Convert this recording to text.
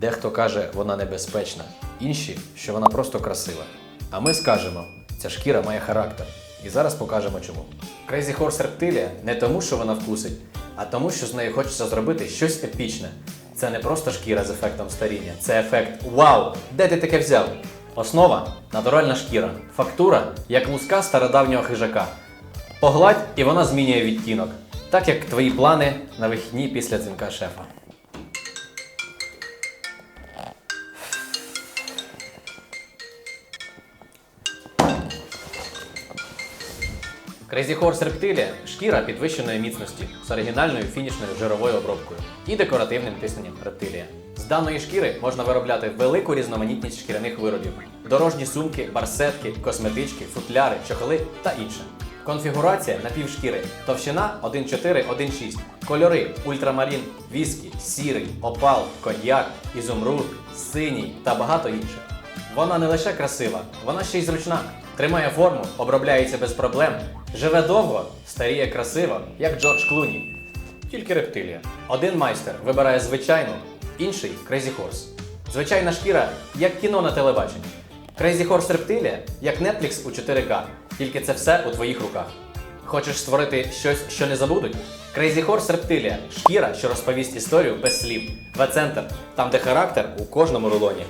Дехто каже, вона небезпечна, інші, що вона просто красива. А ми скажемо, ця шкіра має характер. І зараз покажемо чому. Crazy Horse Reptilia не тому, що вона вкусить, а тому, що з нею хочеться зробити щось епічне. Це не просто шкіра з ефектом старіння, це ефект Вау! Де ти таке взяв? Основа натуральна шкіра, фактура як луска стародавнього хижака. Погладь, і вона змінює відтінок, так як твої плани на вихідні після дзвінка шефа. Crazy Horse Reptilia – шкіра підвищеної міцності з оригінальною фінішною жировою обробкою і декоративним тисненням рептилія. З даної шкіри можна виробляти велику різноманітність шкіряних виробів: дорожні сумки, барсетки, косметички, футляри, чохли та інше. Конфігурація напівшкіри, товщина 1,4-1,6, кольори ультрамарін, віскі, сірий, опал, коньяк, ізумруд, синій та багато інших. Вона не лише красива, вона ще й зручна. Тримає форму, обробляється без проблем, живе довго, старіє красиво, як Джордж Клуні. Тільки рептилія. Один майстер вибирає звичайну, інший Crazy Horse. Звичайна шкіра, як кіно на телебаченні. Crazy Horse Reptilia, як Netflix у 4K, тільки це все у твоїх руках. Хочеш створити щось, що не забудуть? Crazy Horse Reptilia – шкіра, що розповість історію без слів. В-центр, там де характер у кожному рулоні.